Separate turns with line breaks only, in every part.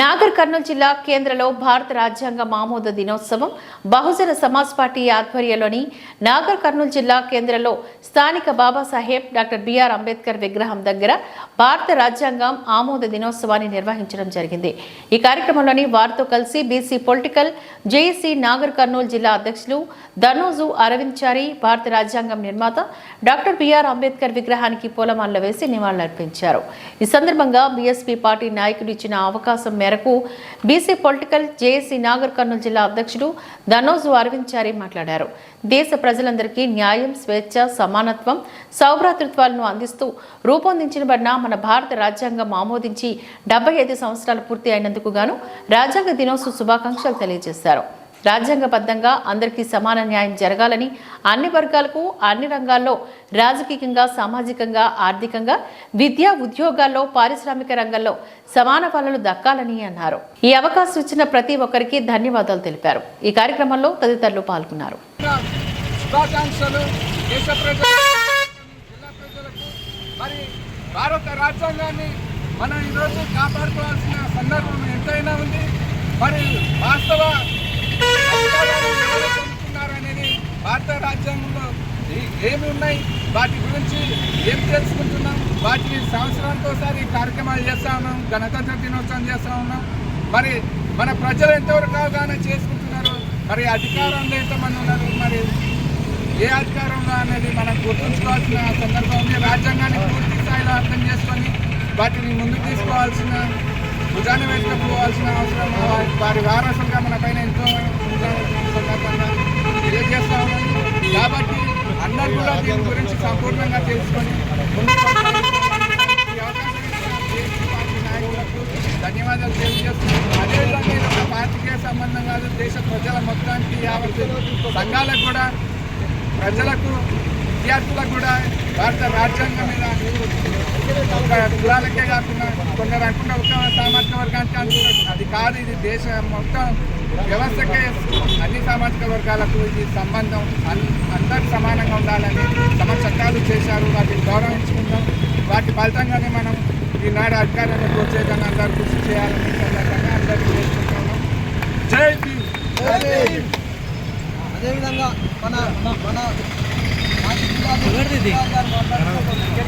నాగర్ కర్నూలు జిల్లా కేంద్రలో భారత రాజ్యాంగ ఆమోద దినోత్సవం బహుజన సమాజ్ పార్టీ ఆధ్వర్యంలోని నాగర్ కర్నూలు జిల్లా కేంద్రంలో స్థానిక బాబాసాహెబ్ డాక్టర్ బిఆర్ అంబేద్కర్ విగ్రహం దగ్గర భారత రాజ్యాంగం ఆమోద దినోత్సవాన్ని నిర్వహించడం జరిగింది. ఈ కార్యక్రమంలోని వారితో కలిసి BC political JAC Nagar Kurnool జిల్లా అధ్యక్షులు ధనోజు అరవింద్ చారి భారత రాజ్యాంగం నిర్మాత డాక్టర్ బిఆర్ అంబేద్కర్ విగ్రహానికి పూలమాలలు వేసి నివాళులర్పించారు. ఈ సందర్భంగా బీఎస్పీ పార్టీ నాయకులు ఇచ్చిన అవకాశం మేరకు BC political JAC Nagar Kurnool జిల్లా అధ్యక్షుడు ధనోజు అరవింద్ చారి మాట్లాడారు. దేశ ప్రజలందరికీ న్యాయం స్వేచ్ఛ సమానత్వం సౌభ్రాతృత్వాలను అందిస్తూ రూపొందించబడిన మన భారత రాజ్యాంగం ఆమోదించి డెబ్బై ఐదు సంవత్సరాలు పూర్తి అయినందుకు గాను రాజ్యాంగ దినోత్సవ శుభాకాంక్షలు తెలియజేశారు. రాజ్యాంగబద్ధంగా అందరికీ సమాన న్యాయం జరగాలని అన్ని వర్గాలకు అన్ని రంగాల్లో రాజకీయంగా సామాజికంగా ఆర్థికంగా విద్యా ఉద్యోగాల్లో పారిశ్రామిక రంగంలో సమాన పనులు దక్కాలని అన్నారు. ఈ అవకాశం ఇచ్చిన ప్రతి ఒక్కరికి ధన్యవాదాలు తెలిపారు. ఈ కార్యక్రమంలో తదితరులు పాల్గొన్నారు.
మరి భారత రాజ్యాంగాన్ని మనం ఈరోజు కాపాడుకోవాల్సిన సందర్భం ఎంతైనా ఉంది. మరి వాస్తవ అధికారాలు ఎవరు పొందుతున్నారు అనేది భారత రాజ్యాంగంలో ఏ- ఏమి ఉన్నాయి. వాటి గురించి ఏం తెలుసుకుంటున్నాం? వాటిని సంవత్సరానికి ఒకసారి కార్యక్రమాలు చేస్తా ఉన్నాం. గణతంత్ర దినోత్సవం చేస్తా ఉన్నాం. మరి మన ప్రజలు ఎంతవరకు అవగాహన చేసుకుంటున్నారు మరి అధికారంలో ఎంతమంది ఉన్నారు? మరి ఏ అధికారంలో అనేది మనం గుర్తుంచుకోవాల్సిన సందర్భం ఉంది. రాజ్యాంగాన్ని పూర్తి స్థాయిలో అర్థం చేసుకొని వాటిని ముందుకు తీసుకోవాల్సిన భుజాన వేసుకపోవాల్సిన అవసరం వారి వారసులుగా మన పైన ఎంతో ఉండాల్సిన సందర్భంగా తెలియజేస్తా ఉన్నాం కాబట్టి అందరూ కూడా దీని గురించి సంపూర్ణంగా తెలుసుకొని పార్టీ నాయకులకు ధన్యవాదాలు తెలియజేస్తున్నాం అదేవిధంగా ఇది ఒక పార్టీకే సంబంధం కాదు. దేశ ప్రజల మొత్తానికి యావత్ సంఘాలకు కూడా ప్రజలకు విద్యార్థులకు కూడా భారత రాజ్యాంగం మీద ఒక కులాలకే కాకుండా కొందరు అనుకుంటే ఒక సామాజిక వర్గానికి అనుకుంటారు అది కాదు ఇది దేశ మొత్తం వ్యవస్థకే అన్ని సామాజిక వర్గాలకు ఇది సంబంధం. అన్- అందరికి సమానంగా ఉండాలని తమ చట్టాలు చేశారు. వాటిని గౌరవించుకుందాం. వాటి ఫలితంగానే మనం ఈనాడు అధికారంలోకి వచ్చేదాన్ని అందరూ కృషి చేయాలని సందర్భంగా అందరికీ చేసుకుంటున్నాం జై జై భీమ్
అదేవిధంగా మన మన बोलर दे
दे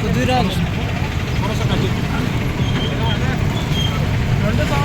तो दूर आ रहा हूँ बोलर से कर दे ठंडे साल